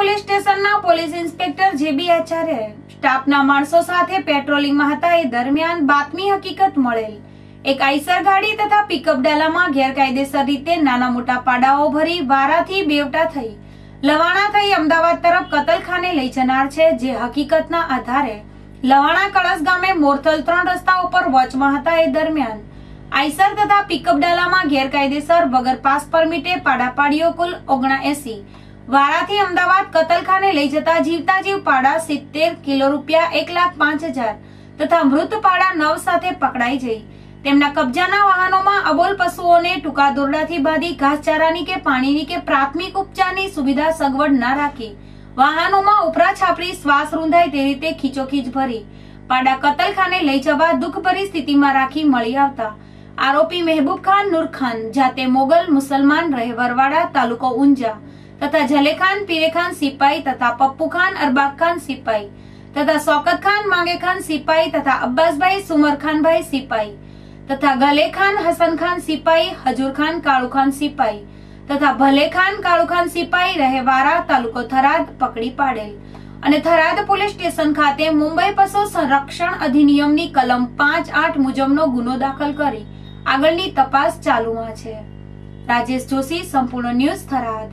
Police સ્ટેશનના police inspector જેબી આચાર્ય સ્ટાફના માણસો સાથે પેટ્રોલિંગમાં હતા એ દરમિયાન બાતમી હકીકત મળેલ. એક આઈસર ગાડી તથા પિકઅપ ડાલામાં ગેરકાયદેસર રીતે નાના મોટા પાડાઓ ભરી વારાથી બેવટા થઈ. લવાણા થઈ અમદાવાદ તરફ કતલખાને લઈ જનાર છે જે હકીકતના આધારે લવાણા કળશ ગામે મોરથલ ત્રણ રસ્તા ઉપર વોચમાં હતા એ દરમિયાન. આઈસર તથા પિકઅપ ડાલામાં ગેરકાયદેસર વગર પાસ પરમિટે પાડા પાડીઓ કુલ ઓગણા એસી વારાથી અમદાવાદ કતલખાને લઈ જતા જીવતા જીવ પાડા સિત્તેર કિલો રૂપિયા એક લાખ પાંચ હજાર તથા મૃત પાડા નવ સાથે પકડાઈ જઈ. તેમના કબજાના વાહનોમાં અબોલ પશુઓને ટૂંકા દોરડાથી બાંધી ઘાસચારાની કે પાણીની કે પ્રાથમિક ઉપચારની સુવિધા સગવડ ના રાખી. વાહનોમાં ઉપરા છાપરી શ્વાસ રૂંધાય તે રીતે ખીચોખીચ ભરી. પાડા કતલખાને લઈ જવા દુઃખભરી સ્થિતિમાં રાખી મળી આવતા. આરોપી મહેબૂબ ખાન નૂર ખાન જાતે મોગલ મુસલમાન રહેવરવાડા તાલુકો ઊંઝા. તથા જલેખાન, પીરેખાન, સિપાઈ તથા પપ્પુ ખાન અરબાગ ખાન સિપાઈ તથા સોકતખાન ખાન માંગે ખાન સિપાઈ તથા અબ્બાસભાઈ, સુમરખાનભાઈ, સિપાઈ તથા ગલેખાન, હસનખાન, સિપાઈ, હજુરખાન, કાળુખાન, સિપાઈ તથા ભલેખાન, કાળુખાન, સિપાઈ રહેવારા તાલુકો થરાદ, પકડી પાડેલ. અને થરાદ પોલીસ સ્ટેશન ખાતે મુંબઈ પશુ સંરક્ષણ અધિનિયમની કલમ પાંચ આઠ મુજબનો ગુનો દાખલ કરી આગળની તપાસ ચાલુમાં છે. રાજેશ જોશી, સંપૂર્ણ ન્યૂઝ થરાદ.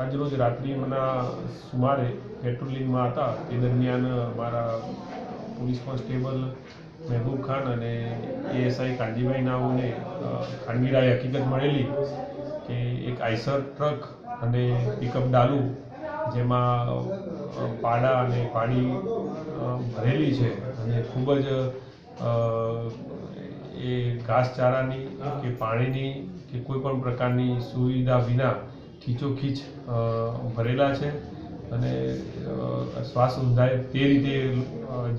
આજરોજ રાત્રિના સુમારે પેટ્રોલિંગમાં હતા. તે દરમિયાન મારા પોલીસ કોન્સ્ટેબલ મહેબૂબ ખાન અને એએસઆઈ કાનજીભાઈ નાઓને અ, ખાનગીરાએ હકીકત મળેલી કે એક આઈસર ટ્રક અને પિકઅપ ડાલુ જેમાં પાડા અને પાણી ભરેલી છે. અને ખૂબ જ એ ઘાસચારાની કે પાણીની કે કોઈ પણ પ્રકારની સુવિધા વિના ખીચોખીચ ભરેલા છે અને શ્વાસ ઊંધાય તે રીતે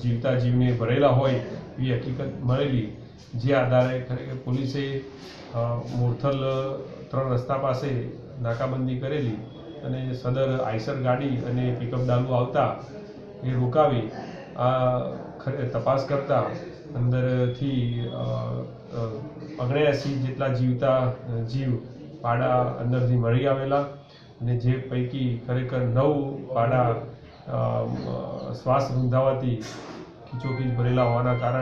જીવતા જીવને ભરેલા હોય એવી હકીકત મળેલી. જે આધારે ખરેખર પોલીસે મોરથલ ત્રણ રસ્તા પાસે નાકાબંધી કરેલી અને સદર આઈસર ગાડી અને પિકઅપ ડાલુ આવતા એ રોકાવી, આ ખરે, તપાસ કરતા અંદરથી ઓગણ્યાસી જેટલા જીવતા જીવ પાડા અંદરથી મળી આવેલા અને જે પૈકી ખરેખર નવ પાડા શ્વાસ રૂંધાવાથી ખીચોખીચ ભરેલા હોવાના કારણે